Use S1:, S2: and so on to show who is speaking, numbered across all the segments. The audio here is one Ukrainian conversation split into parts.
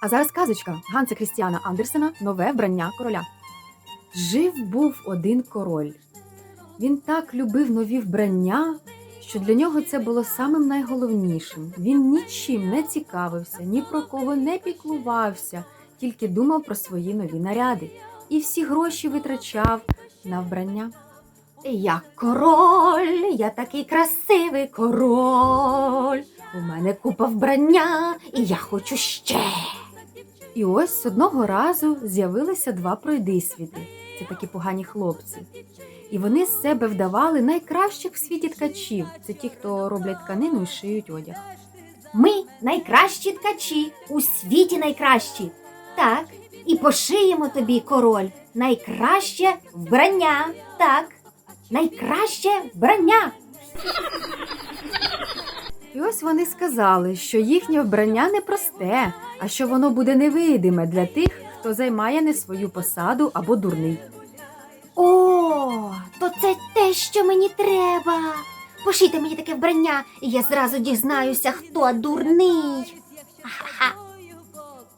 S1: А зараз казочка Ганса Крістіана Андерсена Нове вбрання короля. Жив був один король. Він так любив нові вбрання, що для нього це було самим найголовнішим. Він нічим не цікавився, ні про кого не піклувався, тільки думав про свої нові наряди і всі гроші витрачав на вбрання.
S2: Я король, я такий красивий король. У мене купа вбрання, і я хочу ще.
S1: І ось одного разу з'явилися два пройдисвіти. Це такі погані хлопці. І вони з себе вдавали найкращих в світі ткачів. Це ті, хто роблять тканину і шиють одяг.
S2: Ми найкращі ткачі, у світі найкращі. Так, і пошиємо тобі, король, найкраще вбрання. Так, найкраще вбрання.
S1: Ось вони сказали, що їхнє вбрання не просте, а що воно буде невидиме для тих, хто займає не свою посаду або дурний.
S2: О, то це те, що мені треба. Пошийте мені таке вбрання, і я зразу дізнаюся, хто дурний. Ха-ха-ха.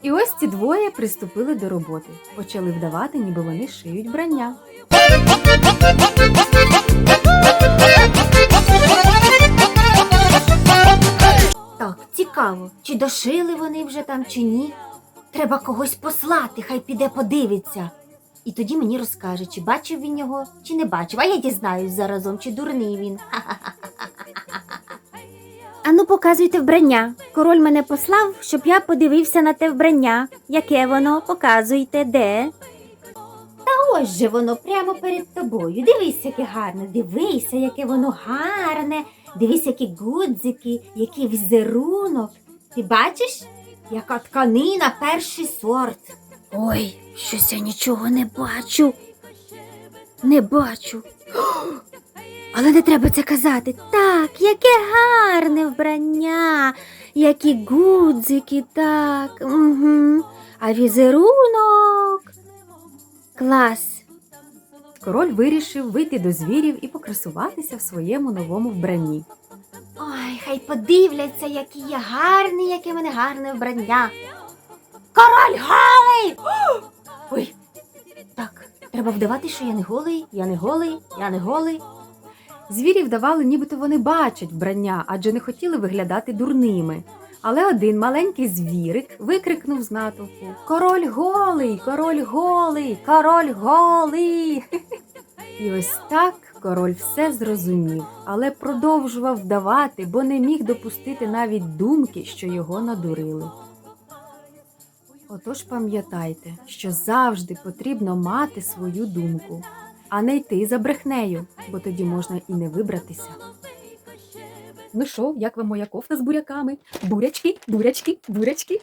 S1: І ось ці двоє приступили до роботи, почали вдавати, ніби вони шиють вбрання.
S2: Цікаво, чи дошили вони вже там, чи ні. Треба когось послати, хай піде подивиться. І тоді мені розкаже, чи бачив він його, чи не бачив, а я дізнаюсь заразом, чи дурний він. Ану, показуйте вбрання. Король мене послав, щоб я подивився на те вбрання. Яке воно? Показуйте, де. Та ось же воно прямо перед тобою. Дивись, яке гарне, дивися, яке воно гарне. Дивись, які гудзики, який візерунок. Ти бачиш, яка тканина перший сорт. Ой, щось я нічого не бачу. Не бачу. Але не треба це казати. Так, яке гарне вбрання, які гудзики, так. Угу. А візерунок. Клас.
S1: Король вирішив вийти до звірів і покрасуватися в своєму новому вбранні.
S2: Ой, хай подивляться, який я гарний, яке в мене гарне вбрання. Король голий! Ой, так, треба вдавати, що я не голий, я не голий, я не голий.
S1: Звірі вдавали, нібито вони бачать вбрання, адже не хотіли виглядати дурними. Але один маленький звірик викрикнув з натовпу Король голий, король голий, король голий. І ось так король все зрозумів, але продовжував вдавати, бо не міг допустити навіть думки, що його надурили. Отож пам'ятайте, що завжди потрібно мати свою думку, а не йти за брехнею, бо тоді можна і не вибратися. Ну що, як вам моя кофта з буряками? Бурячки, бурячки, бурячки.